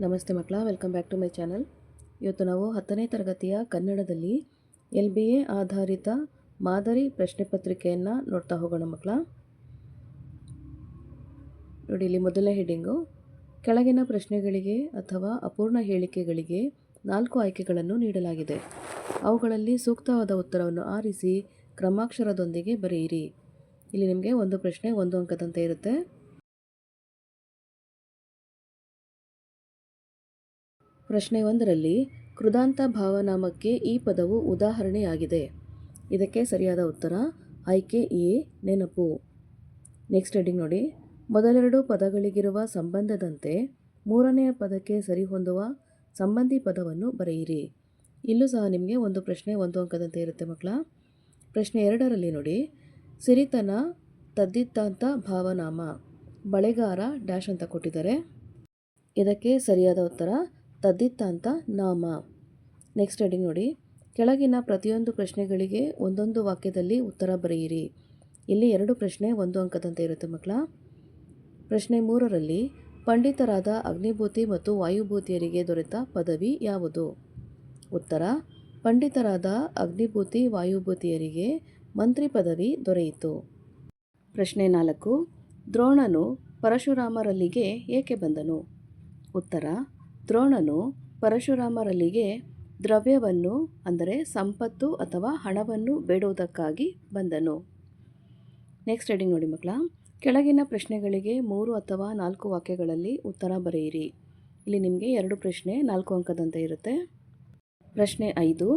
ನಮಸ್ತೆ ಮಕ್ಕಳ welcome back to my channel ಇವತ್ತು ನಾವು ಹತ್ತನೇ ತರಗತಿಯ ಕನ್ನಡದಲ್ಲಿ ಎಲ್ ಬಿ ಎ ಆಧಾರಿತ ಮಾದರಿ ಪ್ರಶ್ನೆ ಪತ್ರಿಕೆಯನ್ನು ನೋಡ್ತಾ ಹೋಗೋಣ ಮಕ್ಕಳ. ನೋಡಿ, ಇಲ್ಲಿ ಮೊದಲನೇ ಹೆಡ್ಡಿಂಗು. ಕೆಳಗಿನ ಪ್ರಶ್ನೆಗಳಿಗೆ ಅಥವಾ ಅಪೂರ್ಣ ಹೇಳಿಕೆಗಳಿಗೆ ನಾಲ್ಕು ಆಯ್ಕೆಗಳನ್ನು ನೀಡಲಾಗಿದೆ. ಅವುಗಳಲ್ಲಿ ಸೂಕ್ತವಾದ ಉತ್ತರವನ್ನು ಆರಿಸಿ ಕ್ರಮಾಕ್ಷರದೊಂದಿಗೆ ಬರೆಯಿರಿ. ಇಲ್ಲಿ ನಿಮಗೆ ಒಂದು ಪ್ರಶ್ನೆ, ಒಂದು ಅಂಕದಂತೆ ಇರುತ್ತೆ. ಪ್ರಶ್ನೆ ಒಂದರಲ್ಲಿ, ಕೃದಾಂತ ಭಾವನಾಮಕ್ಕೆ ಈ ಪದವು ಉದಾಹರಣೆಯಾಗಿದೆ. ಇದಕ್ಕೆ ಸರಿಯಾದ ಉತ್ತರ, ಆಯ್ಕೆ ಎ, ನೆನಪು. ನೆಕ್ಸ್ಟ್ ಹೆಡಿಂಗ್ ನೋಡಿ. ಮೊದಲೆರಡು ಪದಗಳಿಗಿರುವ ಸಂಬಂಧದಂತೆ ಮೂರನೆಯ ಪದಕ್ಕೆ ಸರಿಹೊಂದುವ ಸಂಬಂಧಿ ಪದವನ್ನು ಬರೆಯಿರಿ. ಇಲ್ಲೂ ಸಹ ನಿಮಗೆ ಒಂದು ಪ್ರಶ್ನೆ, ಒಂದು ಅಂಕದಂತೆ ಇರುತ್ತೆ ಮಕ್ಕಳ. ಪ್ರಶ್ನೆ ಎರಡರಲ್ಲಿ ನೋಡಿ. ಸಿರಿತನ ತದ್ದಿತ್ತಾಂತ ಭಾವನಾಮ, ಬಳೆಗಾರ ಡ್ಯಾಶ್ ಅಂತ ಕೊಟ್ಟಿದ್ದಾರೆ. ಇದಕ್ಕೆ ಸರಿಯಾದ ಉತ್ತರ ತದ್ದಿತ್ತಾಂತ ನಾಮ. ನೆಕ್ಸ್ಟ್ ಹೆಡಿಂಗ್ ನೋಡಿ. ಕೆಳಗಿನ ಪ್ರತಿಯೊಂದು ಪ್ರಶ್ನೆಗಳಿಗೆ ಒಂದೊಂದು ವಾಕ್ಯದಲ್ಲಿ ಉತ್ತರ ಬರೆಯಿರಿ. ಇಲ್ಲಿ ಎರಡು ಪ್ರಶ್ನೆ, ಒಂದು ಅಂಕದಂತೆ ಇರುತ್ತೆ ಮಕ್ಕಳ. ಪ್ರಶ್ನೆ ಮೂರರಲ್ಲಿ, ಪಂಡಿತರಾದ ಅಗ್ನಿಭೂತಿ ಮತ್ತು ವಾಯುಭೂತಿಯರಿಗೆ ದೊರೆತ ಪದವಿ ಯಾವುದು? ಉತ್ತರ, ಪಂಡಿತರಾದ ಅಗ್ನಿಭೂತಿ, ವಾಯುಭೂತಿಯರಿಗೆ ಮಂತ್ರಿ ಪದವಿ ದೊರೆಯಿತು. ಪ್ರಶ್ನೆ ನಾಲ್ಕು, ದ್ರೋಣನು ಪರಶುರಾಮರಲ್ಲಿಗೆ ಏಕೆ ಬಂದನು? ಉತ್ತರ ದ್ರೋಣನು ಪರಶುರಾಮರಲ್ಲಿಗೆ ದ್ರವ್ಯವನ್ನು, ಅಂದರೆ ಸಂಪತ್ತು ಅಥವಾ ಹಣವನ್ನು ಬೇಡುವುದಕ್ಕಾಗಿ ಬಂದನು. ನೆಕ್ಸ್ಟ್ ಹೆಡಿಂಗ್ ನೋಡಿ ಮಕ್ಕಳ. ಕೆಳಗಿನ ಪ್ರಶ್ನೆಗಳಿಗೆ ಮೂರು ಅಥವಾ ನಾಲ್ಕು ವಾಕ್ಯಗಳಲ್ಲಿ ಉತ್ತರ ಬರೆಯಿರಿ. ಇಲ್ಲಿ ನಿಮಗೆ ಎರಡು ಪ್ರಶ್ನೆ, ನಾಲ್ಕು ಅಂಕದಂತೆ ಇರುತ್ತೆ. ಪ್ರಶ್ನೆ ಐದು.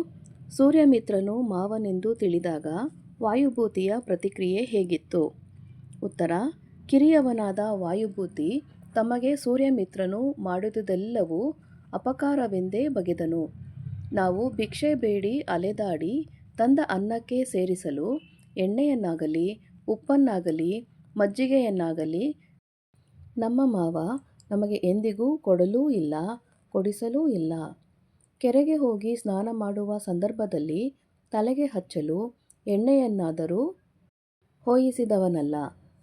ಸೂರ್ಯಮಿತ್ರನು ಮಾವನೆಂದು ತಿಳಿದಾಗ ವಾಯುಭೂತಿಯ ಪ್ರತಿಕ್ರಿಯೆ ಹೇಗಿತ್ತು? ಉತ್ತರ. ಕಿರಿಯವನಾದ ವಾಯುಭೂತಿ ತಮಗೆ ಸೂರ್ಯಮಿತ್ರನು ಮಾಡಿದುದೆಲ್ಲವೂ ಅಪಕಾರವೆಂದೇ ಬಗೆದನು. ನಾವು ಭಿಕ್ಷೆ ಬೇಡಿ, ಅಲೆದಾಡಿ, ತಂದ ಅನ್ನಕ್ಕೆ ಸೇರಿಸಲು ಎಣ್ಣೆಯನ್ನಾಗಲಿ, ಉಪ್ಪನ್ನಾಗಲಿ, ಮಜ್ಜಿಗೆಯನ್ನಾಗಲಿ ನಮ್ಮ ಮಾವ ನಮಗೆ ಎಂದಿಗೂ ಕೊಡಲೂ ಇಲ್ಲ, ಕೊಡಿಸಲೂ ಇಲ್ಲ. ಕೆರೆಗೆ ಹೋಗಿ ಸ್ನಾನ ಮಾಡುವ ಸಂದರ್ಭದಲ್ಲಿ ತಲೆಗೆ ಹಚ್ಚಲು ಎಣ್ಣೆಯನ್ನಾದರೂ ಹೋಯಿಸಿದವನಲ್ಲ,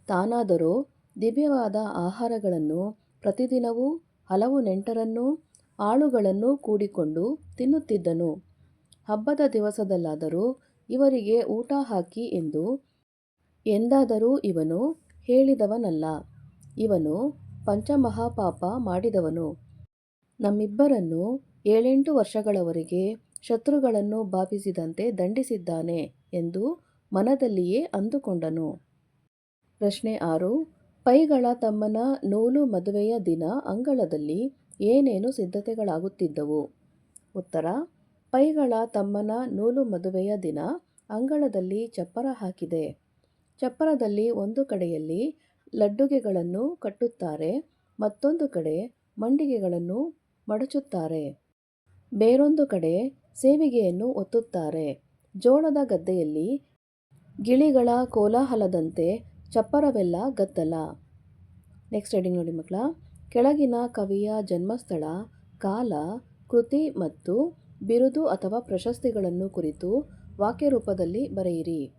ತಾನಾದರೂ ದಿವ್ಯವಾದ ಆಹಾರಗಳನ್ನು ಪ್ರತಿದಿನವೂ ಹಲವು ನೆಂಟರನ್ನು ಆಳುಗಳನ್ನು ಕೂಡಿಕೊಂಡು ತಿನ್ನುತ್ತಿದ್ದನು. ಹಬ್ಬದ ದಿವಸದಲ್ಲಾದರೂ ಇವರಿಗೆ ಊಟ ಹಾಕಿ ಎಂದು ಎಂದಾದರೂ ಇವನು ಹೇಳಿದವನಲ್ಲ. ಇವನು ಪಂಚಮಹಾಪಾಪ ಮಾಡಿದವನು. ನಮ್ಮಿಬ್ಬರನ್ನು ಏಳೆಂಟು ವರ್ಷಗಳವರೆಗೆ ಶತ್ರುಗಳನ್ನು ಭಾವಿಸಿದಂತೆ ದಂಡಿಸಿದ್ದಾನೆ ಎಂದು ಮನದಲ್ಲಿಯೇ ಅಂದುಕೊಂಡನು. ಪ್ರಶ್ನೆ ಆರು. ಪೈಗಳ ತಮ್ಮನ ನೂಲು ಮದುವೆಯ ದಿನ ಅಂಗಳದಲ್ಲಿ ಏನೇನು ಸಿದ್ಧತೆಗಳಾಗುತ್ತಿದ್ದವು? ಉತ್ತರ ಪೈಗಳ ತಮ್ಮನ ನೂಲು ಮದುವೆಯ ದಿನ ಅಂಗಳದಲ್ಲಿ ಚಪ್ಪರ ಹಾಕಿದೆ. ಚಪ್ಪರದಲ್ಲಿ ಒಂದು ಕಡೆಯಲ್ಲಿ ಲಡ್ಡುಗೆಗಳನ್ನು ಕಟ್ಟುತ್ತಾರೆ, ಮತ್ತೊಂದು ಕಡೆ ಮಂಡಿಗೆಗಳನ್ನು ಮಡಚುತ್ತಾರೆ. ಬೇರೊಂದು ಕಡೆ ಸೇವಿಗೆಯನ್ನು ಒತ್ತುತ್ತಾರೆ. ಜೋಳದ ಗದ್ದೆಯಲ್ಲಿ ಗಿಳಿಗಳ ಕೋಲಾಹಲದಂತೆ ಚಪ್ಪರವೆಲ್ಲ ಗದ್ದಲ. ನೆಕ್ಸ್ಟ್ ಹೆಡಿಂಗ್ ನೋಡಿ ಮಕ್ಕಳ. ಕೆಳಗಿನ ಕವಿಯ ಜನ್ಮಸ್ಥಳ, ಕಾಲ, ಕೃತಿ ಮತ್ತು ಬಿರುದು ಅಥವಾ ಪ್ರಶಸ್ತಿಗಳನ್ನು ಕುರಿತು ವಾಕ್ಯ ರೂಪದಲ್ಲಿ ಬರೆಯಿರಿ.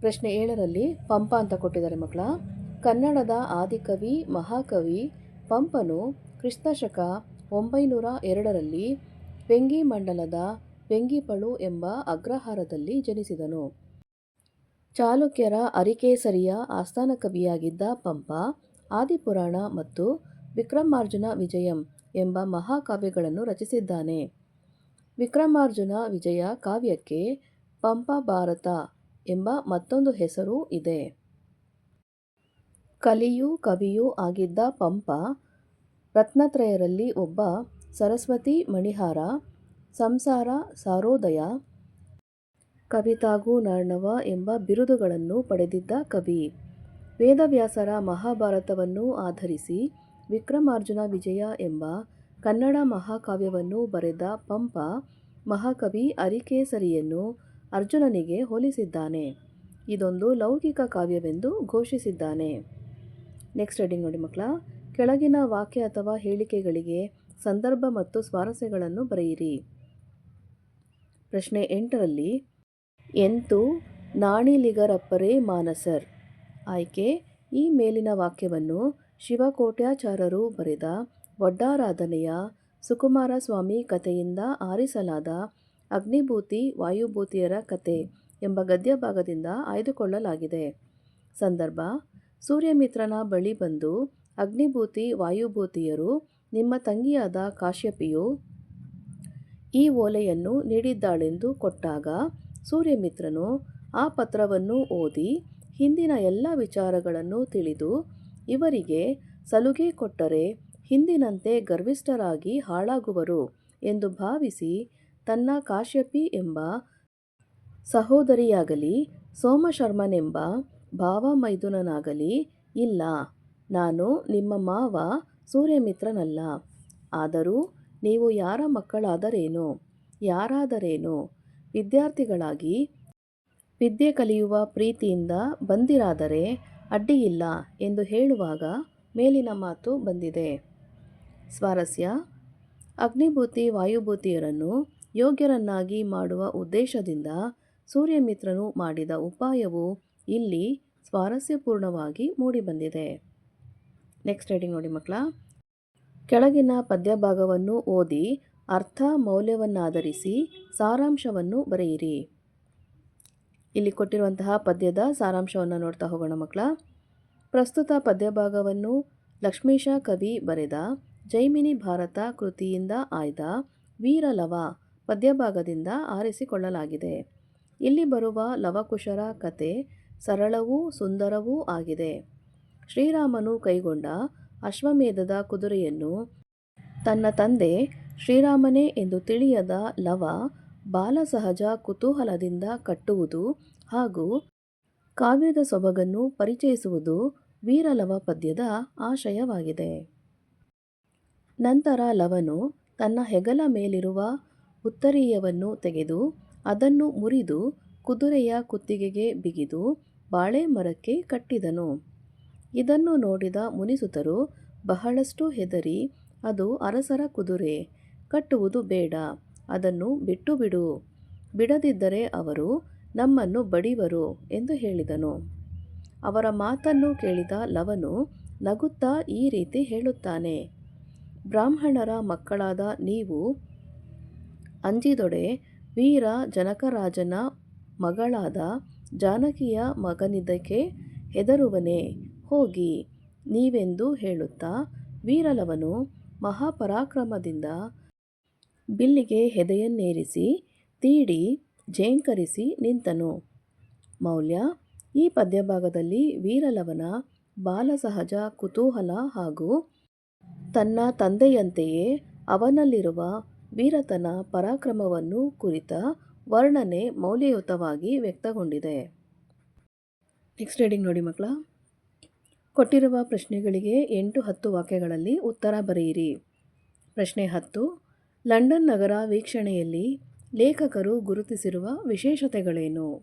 ಪ್ರಶ್ನೆ ಏಳರಲ್ಲಿ ಪಂಪ ಅಂತ ಕೊಟ್ಟಿದ್ದಾರೆ ಮಕ್ಕಳ. ಕನ್ನಡದ ಆದಿಕವಿ, ಮಹಾಕವಿ ಪಂಪನು ಕ್ರಿಸ್ತಶಕ ಒಂಬೈನೂರ ಎರಡರಲ್ಲಿ ವೆಂಗಿ ಮಂಡಲದ ವೆಂಗಿಪಳು ಎಂಬ ಅಗ್ರಹಾರದಲ್ಲಿ ಜನಿಸಿದನು. ಚಾಲುಕ್ಯರ ಅರಿಕೇಸರಿಯ ಆಸ್ಥಾನ ಕವಿಯಾಗಿದ್ದ ಪಂಪ, ಆದಿಪುರಾಣ ಮತ್ತು ವಿಕ್ರಮಾರ್ಜುನ ವಿಜಯಂ ಎಂಬ ಮಹಾಕಾವ್ಯಗಳನ್ನು ರಚಿಸಿದ್ದಾನೆ. ವಿಕ್ರಮಾರ್ಜುನ ವಿಜಯ ಕಾವ್ಯಕ್ಕೆ ಪಂಪ ಭಾರತ ಎಂಬ ಮತ್ತೊಂದು ಹೆಸರು ಇದೆ. ಕಲಿಯೂ ಕವಿಯೂ ಆಗಿದ್ದ ಪಂಪ, ರತ್ನತ್ರಯರಲ್ಲಿ ಒಬ್ಬ ಸರಸ್ವತಿ ಮಣಿಹಾರ, ಸಂಸಾರ ಸಾರೋದಯ ಕವಿತಾಗೂ ನಾರ್ಣವ ಎಂಬ ಬಿರುದುಗಳನ್ನು ಪಡೆದಿದ್ದ ಕವಿ. ವೇದವ್ಯಾಸರ ಮಹಾಭಾರತವನ್ನು ಆಧರಿಸಿ ವಿಕ್ರಮಾರ್ಜುನ ವಿಜಯ ಎಂಬ ಕನ್ನಡ ಮಹಾಕಾವ್ಯವನ್ನು ಬರೆದ ಪಂಪ ಮಹಾಕವಿ ಅರಿಕೇಸರಿಯನ್ನು ಅರ್ಜುನನಿಗೆ ಹೋಲಿಸಿದ್ದಾನೆ. ಇದೊಂದು ಲೌಕಿಕ ಕಾವ್ಯವೆಂದು ಘೋಷಿಸಿದ್ದಾನೆ. ನೆಕ್ಸ್ಟ್ ಹೆಡಿಂಗ್ ನೋಡಿ ಮಕ್ಕಳ. ಕೆಳಗಿನ ವಾಕ್ಯ ಅಥವಾ ಹೇಳಿಕೆಗಳಿಗೆ ಸಂದರ್ಭ ಮತ್ತು ಸ್ವಾರಸ್ಯಗಳನ್ನು ಬರೆಯಿರಿ. ಪ್ರಶ್ನೆ ಎಂಟರಲ್ಲಿ ಎಂತು ನಾಣಿಲಿಗರಪ್ಪರೇ ಮಾನಸರ್ ಆಯ್ಕೆ, ಈ ಮೇಲಿನ ವಾಕ್ಯವನ್ನು ಶಿವಕೋಟ್ಯಾಚಾರರು ಬರೆದ ವಡ್ಡಾರಾಧನೆಯ ಸುಕುಮಾರ ಸ್ವಾಮಿ ಕಥೆಯಿಂದ ಆರಿಸಲಾದ ಅಗ್ನಿಭೂತಿ ವಾಯುಭೂತಿಯರ ಕಥೆ ಎಂಬ ಗದ್ಯ ಭಾಗದಿಂದ ಆಯ್ದುಕೊಳ್ಳಲಾಗಿದೆ. ಸಂದರ್ಭ, ಸೂರ್ಯಮಿತ್ರನ ಬಳಿ ಬಂದು ಅಗ್ನಿಭೂತಿ ವಾಯುಭೂತಿಯರು ನಿಮ್ಮ ತಂಗಿಯಾದ ಕಾಶ್ಯಪಿಯು ಈ ಓಲೆಯನ್ನು ನೀಡಿದ್ದಾಳೆಂದು ಕೊಟ್ಟಾಗ ಸೂರ್ಯಮಿತ್ರನು ಆ ಪತ್ರವನ್ನು ಓದಿ ಹಿಂದಿನ ಎಲ್ಲ ವಿಚಾರಗಳನ್ನು ತಿಳಿದು ಇವರಿಗೆ ಸಲುಗೆ ಕೊಟ್ಟರೆ ಹಿಂದಿನಂತೆ ಗರ್ವಿಷ್ಠರಾಗಿ ಹಾಳಾಗುವರು ಎಂದು ಭಾವಿಸಿ ತನ್ನ ಕಾಶ್ಯಪಿ ಎಂಬ ಸಹೋದರಿಯಾಗಲಿ, ಸೋಮಶರ್ಮನೆಂಬ ಭಾವಮೈದುನನಾಗಲಿ, ಇಲ್ಲ, ನಾನು ನಿಮ್ಮ ಮಾವ ಸೂರ್ಯಮಿತ್ರನಲ್ಲ, ಆದರೂ ನೀವು ಯಾರ ಮಕ್ಕಳಾದರೇನು, ಯಾರಾದರೇನು? ವಿದ್ಯಾರ್ಥಿಗಳಾಗಿ ವಿದ್ಯೆ ಕಲಿಯುವ ಪ್ರೀತಿಯಿಂದ ಬಂದಿರಾದರೆ ಅಡ್ಡಿಯಿಲ್ಲ ಎಂದು ಹೇಳುವಾಗ ಮೇಲಿನ ಮಾತು ಬಂದಿದೆ. ಸ್ವಾರಸ್ಯ ಅಗ್ನಿಭೂತಿ ವಾಯುಭೂತಿಯರನ್ನು ಯೋಗ್ಯರನ್ನಾಗಿ ಮಾಡುವ ಉದ್ದೇಶದಿಂದ ಸೂರ್ಯಮಿತ್ರನು ಮಾಡಿದ ಉಪಾಯವು ಇಲ್ಲಿ ಸ್ವಾರಸ್ಯಪೂರ್ಣವಾಗಿ ಮೂಡಿಬಂದಿದೆ. ನೆಕ್ಸ್ಟ್ ಹೆಡಿಂಗ್ ನೋಡಿ ಮಕ್ಕಳ ಕೆಳಗಿನ ಪದ್ಯಭಾಗವನ್ನು ಓದಿ ಅರ್ಥ ಮೌಲ್ಯವನ್ನಾಧರಿಸಿ ಸಾರಾಂಶವನ್ನು ಬರೆಯಿರಿ. ಇಲ್ಲಿ ಕೊಟ್ಟಿರುವಂತಹ ಪದ್ಯದ ಸಾರಾಂಶವನ್ನು ನೋಡ್ತಾ ಹೋಗೋಣ ಮಕ್ಕಳ ಪ್ರಸ್ತುತ ಪದ್ಯಭಾಗವನ್ನು ಲಕ್ಷ್ಮೀಶ ಕವಿ ಬರೆದ ಜೈಮಿನಿ ಭಾರತ ಕೃತಿಯಿಂದ ಆಯ್ದ ವೀರಲವ ಪದ್ಯಭಾಗದಿಂದ ಆರಿಸಿಕೊಳ್ಳಲಾಗಿದೆ. ಇಲ್ಲಿ ಬರುವ ಲವಕುಶರ ಕತೆ ಸರಳವೂ ಸುಂದರವೂ ಆಗಿದೆ. ಶ್ರೀರಾಮನು ಕೈಗೊಂಡ ಅಶ್ವಮೇಧದ ಕುದುರೆಯನ್ನು ತನ್ನ ತಂದೆ ಶ್ರೀರಾಮನೇ ಎಂದು ತಿಳಿಯದ ಲವ ಬಾಲಸಹಜ ಕುತೂಹಲದಿಂದ ಕಟ್ಟುವುದು ಹಾಗೂ ಕಾವ್ಯದ ಸೊಬಗನ್ನು ಪರಿಚಯಿಸುವುದು ವೀರಲವ ಪದ್ಯದ ಆಶಯವಾಗಿದೆ. ನಂತರ ಲವನು ತನ್ನ ಹೆಗಲ ಮೇಲಿರುವ ಉತ್ತರೀಯವನ್ನು ತೆಗೆದು ಅದನ್ನು ಮುರಿದು ಕುದುರೆಯ ಕುತ್ತಿಗೆಗೆ ಬಿಗಿದು ಬಾಳೆ ಮರಕ್ಕೆ ಕಟ್ಟಿದನು. ಇದನ್ನು ನೋಡಿದ ಮುನಿಸುತರು ಬಹಳಷ್ಟು ಹೆದರಿ ಅದು ಅರಸರ ಕುದುರೆ, ಕಟ್ಟುವುದು ಬೇಡ, ಅದನ್ನು ಬಿಟ್ಟು ಬಿಡು ಬಿಡದಿದ್ದರೆ ಅವರು ನಮ್ಮನ್ನು ಬಡಿವರು ಎಂದು ಹೇಳಿದನು. ಅವರ ಮಾತನ್ನು ಕೇಳಿದ ಲವನು ನಗುತ್ತಾ ಈ ರೀತಿ ಹೇಳುತ್ತಾನೆ, ಬ್ರಾಹ್ಮಣರ ಮಕ್ಕಳಾದ ನೀವು ಅಂಜಿದೊಡೆ ವೀರ ಜನಕರಾಜನ ಮಗಳಾದ ಜಾನಕಿಯ ಮಗನಿದಕ್ಕೆ ಹೆದರುವನೇ? ಹೋಗಿ ನೀವೆಂದು ಹೇಳುತ್ತಾ ವೀರಲವನು ಮಹಾಪರಾಕ್ರಮದಿಂದ ಬಿಲ್ಲಿಗೆ ಹೆದೆಯನ್ನೇರಿಸಿ, ತೀಡಿ ಝೇಂಕರಿಸಿ ನಿಂತನು. ಮೌಲ್ಯ, ಈ ಪದ್ಯಭಾಗದಲ್ಲಿ ವೀರಲವನ ಬಾಲಸಹಜ ಕುತೂಹಲ ಹಾಗೂ ತನ್ನ ತಂದೆಯಂತೆಯೇ ಅವನಲ್ಲಿರುವ ವೀರತನ ಪರಾಕ್ರಮವನ್ನು ಕುರಿತ ವರ್ಣನೆ ಮೌಲ್ಯಯುತವಾಗಿ ವ್ಯಕ್ತಗೊಂಡಿದೆ. ನೆಕ್ಸ್ಟ್ ರೀಡಿಂಗ್ ನೋಡಿ ಮಕ್ಕಳ ಕೊಟ್ಟಿರುವ ಪ್ರಶ್ನೆಗಳಿಗೆ ಎಂಟು ಹತ್ತು ವಾಕ್ಯಗಳಲ್ಲಿ ಉತ್ತರ ಬರೆಯಿರಿ. ಪ್ರಶ್ನೆ ಹತ್ತು ಲಂಡನ್ ನಗರ ವೀಕ್ಷಣೆಯಲ್ಲಿ ಲೇಖಕರು ಗುರುತಿಸಿರುವ ವಿಶೇಷತೆಗಳೇನು?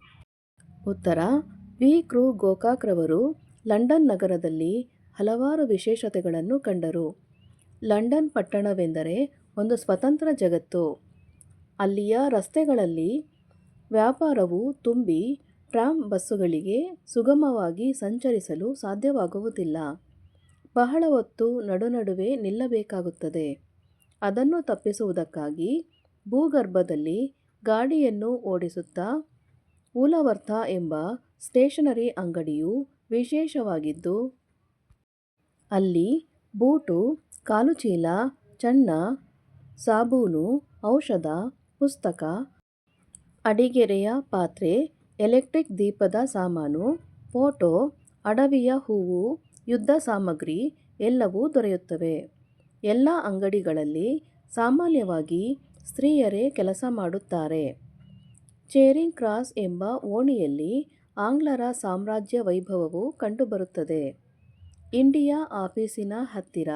ಉತ್ತರ, ವಿ. ಕೃ. ಗೋಕಾಕ್ರವರು ಲಂಡನ್ ನಗರದಲ್ಲಿ ಹಲವಾರು ವಿಶೇಷತೆಗಳನ್ನು ಕಂಡರು. ಲಂಡನ್ ಪಟ್ಟಣವೆಂದರೆ ಒಂದು ಸ್ವತಂತ್ರ ಜಗತ್ತು. ಅಲ್ಲಿಯ ರಸ್ತೆಗಳಲ್ಲಿ ವ್ಯಾಪಾರವು ತುಂಬಿ ಟ್ರಾಮ್ ಬಸ್ಸುಗಳಿಗೆ ಸುಗಮವಾಗಿ ಸಂಚರಿಸಲು ಸಾಧ್ಯವಾಗುವುದಿಲ್ಲ. ಬಹಳ ಹೊತ್ತು ನಡುನಡುವೆ ನಿಲ್ಲಬೇಕಾಗುತ್ತದೆ. ಅದನ್ನು ತಪ್ಪಿಸುವುದಕ್ಕಾಗಿ ಭೂಗರ್ಭದಲ್ಲಿ ಗಾಡಿಯನ್ನು ಓಡಿಸುತ್ತಾ ಉಲವರ್ಥ ಎಂಬ ಸ್ಟೇಷನರಿ ಅಂಗಡಿಯು ವಿಶೇಷವಾಗಿದ್ದು ಅಲ್ಲಿ ಬೂಟು, ಕಾಲುಚೀಲ, ಚಣ್ಣ, ಸಾಬೂನು, ಔಷಧ, ಪುಸ್ತಕ, ಅಡಿಗೆರೆಯ ಪಾತ್ರೆ, ಎಲೆಕ್ಟ್ರಿಕ್ ದೀಪದ ಸಾಮಾನು, ಫೋಟೋ, ಅಡವಿಯ ಹೂವು, ಯುದ್ಧ ಸಾಮಗ್ರಿ ಎಲ್ಲವೂ ದೊರೆಯುತ್ತವೆ. ಎಲ್ಲ ಅಂಗಡಿಗಳಲ್ಲಿ ಸಾಮಾನ್ಯವಾಗಿ ಸ್ತ್ರೀಯರೇ ಕೆಲಸ ಮಾಡುತ್ತಾರೆ. ಚೇರಿಂಗ್ ಕ್ರಾಸ್ ಎಂಬ ಓಣಿಯಲ್ಲಿ ಆಂಗ್ಲರ ಸಾಮ್ರಾಜ್ಯ ವೈಭವವು ಕಂಡುಬರುತ್ತದೆ. ಇಂಡಿಯಾ ಆಫೀಸಿನ ಹತ್ತಿರ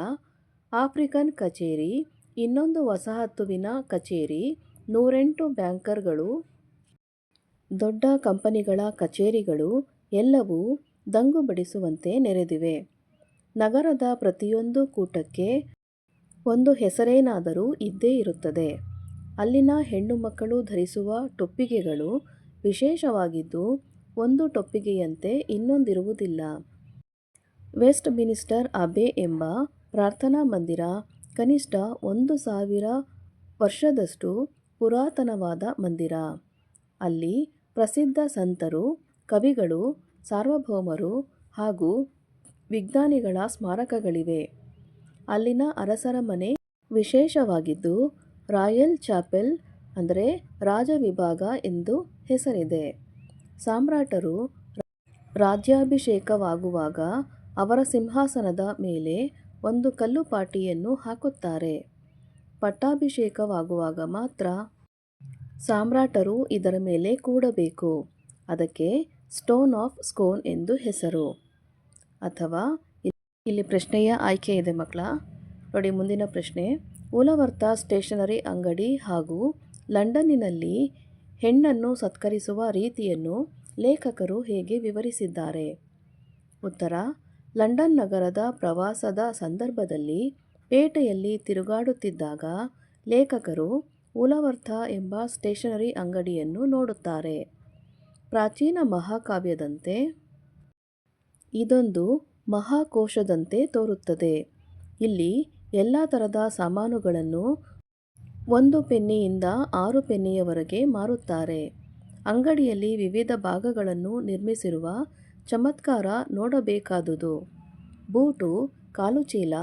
ಆಫ್ರಿಕನ್ ಕಚೇರಿ, ಇನ್ನೊಂದು ವಸಾಹತುವಿನ ಕಚೇರಿ, ನೂರೆಂಟು ಬ್ಯಾಂಕರ್ಗಳು ದೊಡ್ಡ ಕಂಪನಿಗಳ ಕಚೇರಿಗಳು ಎಲ್ಲವೂ ದಂಗು ಬಡಿಸುವಂತೆ ನೆರೆದಿವೆ. ನಗರದ ಪ್ರತಿಯೊಂದು ಕೂಟಕ್ಕೆ ಒಂದು ಹೆಸರೇನಾದರೂ ಇದ್ದೇ ಇರುತ್ತದೆ. ಅಲ್ಲಿನ ಹೆಣ್ಣು ಮಕ್ಕಳು ಧರಿಸುವ ಟೊಪ್ಪಿಗೆಗಳು ವಿಶೇಷವಾಗಿದ್ದು, ಒಂದು ಟೊಪ್ಪಿಗೆಯಂತೆ ಇನ್ನೊಂದಿರುವುದಿಲ್ಲ. ವೆಸ್ಟ್ ಮಿನಿಸ್ಟರ್ ಅಬೆ ಎಂಬ ಪ್ರಾರ್ಥನಾ ಮಂದಿರ ಕನಿಷ್ಠ ಒಂದು ಸಾವಿರ ವರ್ಷದಷ್ಟು ಪುರಾತನವಾದ ಮಂದಿರ ಅಲ್ಲಿ ಪ್ರಸಿದ್ಧ ಸಂತರು, ಕವಿಗಳು, ಸಾರ್ವಭೌಮರು ಹಾಗೂ ವಿಜ್ಞಾನಿಗಳ ಸ್ಮಾರಕಗಳಿವೆ ಅಲ್ಲಿನ ಅರಸರ ಮನೆ ವಿಶೇಷವಾಗಿದ್ದು, ರಾಯಲ್ ಚಾಪೆಲ್ ಅಂದರೆ ರಾಜ ವಿಭಾಗ ಎಂದು ಹೆಸರಿದೆ. ಸಾಮ್ರಾಟರು ರಾಜ್ಯಾಭಿಷೇಕವಾಗುವಾಗ ಅವರ ಸಿಂಹಾಸನದ ಮೇಲೆ ಒಂದು ಕಲ್ಲು ಪಾಟಿಯನ್ನು ಹಾಕುತ್ತಾರೆ. ಪಟ್ಟಾಭಿಷೇಕವಾಗುವಾಗ ಮಾತ್ರ ಸಾಮ್ರಾಟರು ಇದರ ಮೇಲೆ ಕೂಡಬೇಕು. ಅದಕ್ಕೆ ಸ್ಟೋನ್ ಆಫ್ ಸ್ಕೋನ್ ಎಂದು ಹೆಸರು. ಅಥವಾ ಇಲ್ಲಿ ಪ್ರಶ್ನೆಯ ಆಯ್ಕೆ ಇದೆ ಮಕ್ಕಳ. ನೋಡಿ ಮುಂದಿನ ಪ್ರಶ್ನೆ. ಉಲವರ್ತ ಸ್ಟೇಷನರಿ ಅಂಗಡಿ ಹಾಗೂ ಲಂಡನ್ನಿನಲ್ಲಿ ಹೆಣ್ಣನ್ನು ಸತ್ಕರಿಸುವ ರೀತಿಯನ್ನು ಲೇಖಕರು ಹೇಗೆ ವಿವರಿಸಿದ್ದಾರೆ? ಉತ್ತರ. ಲಂಡನ್ ನಗರದ ಪ್ರವಾಸದ ಸಂದರ್ಭದಲ್ಲಿ ಪೇಟೆಯಲ್ಲಿ ತಿರುಗಾಡುತ್ತಿದ್ದಾಗ ಲೇಖಕರು ಉಲವರ್ಥ ಎಂಬ ಸ್ಟೇಷನರಿ ಅಂಗಡಿಯನ್ನು ನೋಡುತ್ತಾರೆ. ಪ್ರಾಚೀನ ಮಹಾಕಾವ್ಯದಂತೆ ಇದೊಂದು ಮಹಾಕೋಶದಂತೆ ತೋರುತ್ತದೆ. ಇಲ್ಲಿ ಎಲ್ಲ ಥರದ ಸಾಮಾನುಗಳನ್ನು ಒಂದು ಪೆನ್ನಿಯಿಂದ ಆರು ಪೆನ್ನಿಯವರೆಗೆ ಮಾರುತ್ತಾರೆ. ಅಂಗಡಿಯಲ್ಲಿ ವಿವಿಧ ಭಾಗಗಳನ್ನು ನಿರ್ಮಿಸಿರುವ ಚಮತ್ಕಾರ ನೋಡಬೇಕಾದುದು. ಬೂಟು, ಕಾಲುಚೀಲ,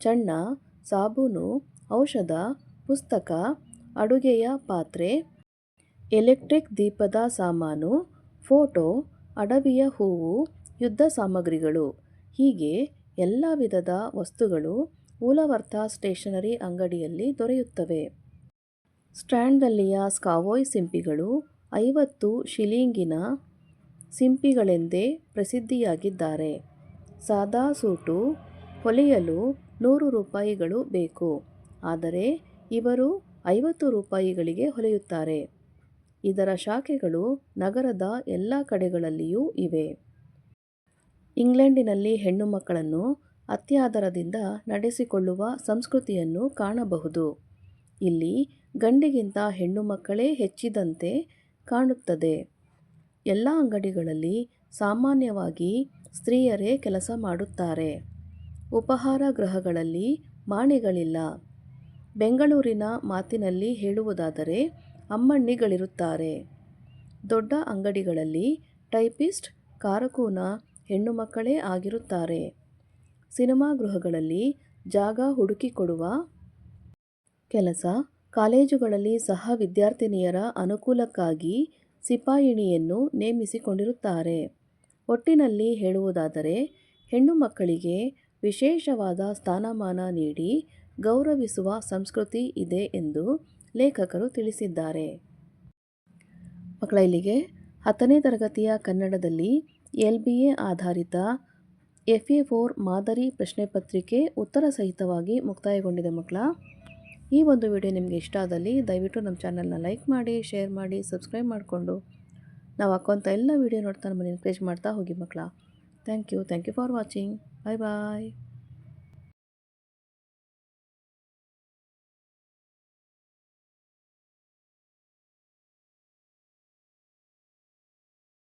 ಚಣ್ಣ, ಸಾಬೂನು, ಔಷಧ, ಪುಸ್ತಕ, ಅಡುಗೆಯ ಪಾತ್ರೆ, ಎಲೆಕ್ಟ್ರಿಕ್ ದೀಪದ ಸಾಮಾನು, ಫೋಟೋ, ಅಡವಿಯ ಹೂವು, ಯುದ್ಧ ಸಾಮಗ್ರಿಗಳು. ಹೀಗೆ ಎಲ್ಲ ವಿಧದ ವಸ್ತುಗಳು ಮೂಲವರ್ಥ ಸ್ಟೇಷನರಿ ಅಂಗಡಿಯಲ್ಲಿ ದೊರೆಯುತ್ತವೆ. ಸ್ಟ್ಯಾಂಡ್ನಲ್ಲಿಯ ಸ್ಕಾವೋಯ್ ಸಿಂಪಿಗಳು ಐವತ್ತು ಶಿಲಿಂಗಿನ ಸಿಂಪಿಗಳೆಂದೇ ಪ್ರಸಿದ್ಧಿಯಾಗಿದ್ದಾರೆ. ಸಾದಾ ಸೂಟು ಹೊಲೆಯಲು ನೂರು ರೂಪಾಯಿಗಳು ಬೇಕು. ಆದರೆ ಇವರು ಐವತ್ತು ರೂಪಾಯಿಗಳಿಗೆ ಹೊಲೆಯುತ್ತಾರೆ. ಇದರ ಶಾಖೆಗಳು ನಗರದ ಎಲ್ಲ ಕಡೆಗಳಲ್ಲಿಯೂ ಇವೆ. ಇಂಗ್ಲೆಂಡಿನಲ್ಲಿ ಹೆಣ್ಣು ಮಕ್ಕಳನ್ನು ಅತ್ಯಾದರದಿಂದ ನಡೆಸಿಕೊಳ್ಳುವ ಸಂಸ್ಕೃತಿಯನ್ನು ಕಾಣಬಹುದು. ಇಲ್ಲಿ ಗಂಡಿಗಿಂತ ಹೆಣ್ಣು ಮಕ್ಕಳೇ ಹೆಚ್ಚಿದಂತೆ ಕಾಣುತ್ತದೆ. ಎಲ್ಲ ಅಂಗಡಿಗಳಲ್ಲಿ ಸಾಮಾನ್ಯವಾಗಿ ಸ್ತ್ರೀಯರೇ ಕೆಲಸ ಮಾಡುತ್ತಾರೆ. ಉಪಹಾರ ಗೃಹಗಳಲ್ಲಿ ಮಾಣಿಗಳಿಲ್ಲ. ಬೆಂಗಳೂರಿನ ಮಾತಿನಲ್ಲಿ ಹೇಳುವುದಾದರೆ ಅಮ್ಮಣ್ಣಿಗಳಿರುತ್ತಾರೆ. ದೊಡ್ಡ ಅಂಗಡಿಗಳಲ್ಲಿ ಟೈಪಿಸ್ಟ್, ಕಾರಕೂನ ಹೆಣ್ಣು ಮಕ್ಕಳೇ ಆಗಿರುತ್ತಾರೆ. ಸಿನಿಮಾ ಗೃಹಗಳಲ್ಲಿ ಜಾಗ ಹುಡುಕಿಕೊಡುವ ಕೆಲಸ ಕಾಲೇಜುಗಳಲ್ಲಿ ಸಹ ವಿದ್ಯಾರ್ಥಿನಿಯರ ಅನುಕೂಲಕ್ಕಾಗಿ ಸಿಪಾಯಿಣಿಯನ್ನು ನೇಮಿಸಿಕೊಂಡಿರುತ್ತಾರೆ. ಒಟ್ಟಿನಲ್ಲಿ ಹೇಳುವುದಾದರೆ, ಹೆಣ್ಣು ಮಕ್ಕಳಿಗೆ ವಿಶೇಷವಾದ ಸ್ಥಾನಮಾನ ನೀಡಿ ಗೌರವಿಸುವ ಸಂಸ್ಕೃತಿ ಇದೆ ಎಂದು ಲೇಖಕರು ತಿಳಿಸಿದ್ದಾರೆ. ಮಕ್ಕಳ ಇಲ್ಲಿಗೆ ಹತ್ತನೇ ತರಗತಿಯ ಕನ್ನಡದಲ್ಲಿ ಎಲ್ ಬಿ ಎ ಆಧಾರಿತ ಎಫ್ ಎ ಫೋರ್ ಮಾದರಿ ಪ್ರಶ್ನೆ ಪತ್ರಿಕೆ ಉತ್ತರ ಸಹಿತವಾಗಿ ಮುಕ್ತಾಯಗೊಂಡಿದೆ ಮಕ್ಕಳ. ಈ ಒಂದು ವಿಡಿಯೋ ನಿಮಗೆ ಇಷ್ಟ ಆದಲ್ಲಿ ದಯವಿಟ್ಟು ನಮ್ಮ ಚಾನಲ್ನ ಲೈಕ್ ಮಾಡಿ, ಶೇರ್ ಮಾಡಿ, ಸಬ್ಸ್ಕ್ರೈಬ್ ಮಾಡಿಕೊಂಡು. ನಾವು ಹಾಕುವಂಥ ಎಲ್ಲ ವೀಡಿಯೋ ನೋಡ್ತಾ ನಮ್ಮನ್ನು ಎನ್ಕರೇಜ್ ಮಾಡ್ತಾ ಹೋಗಿ ಮಕ್ಕಳ. Thank you thank you for watching. Bye bye.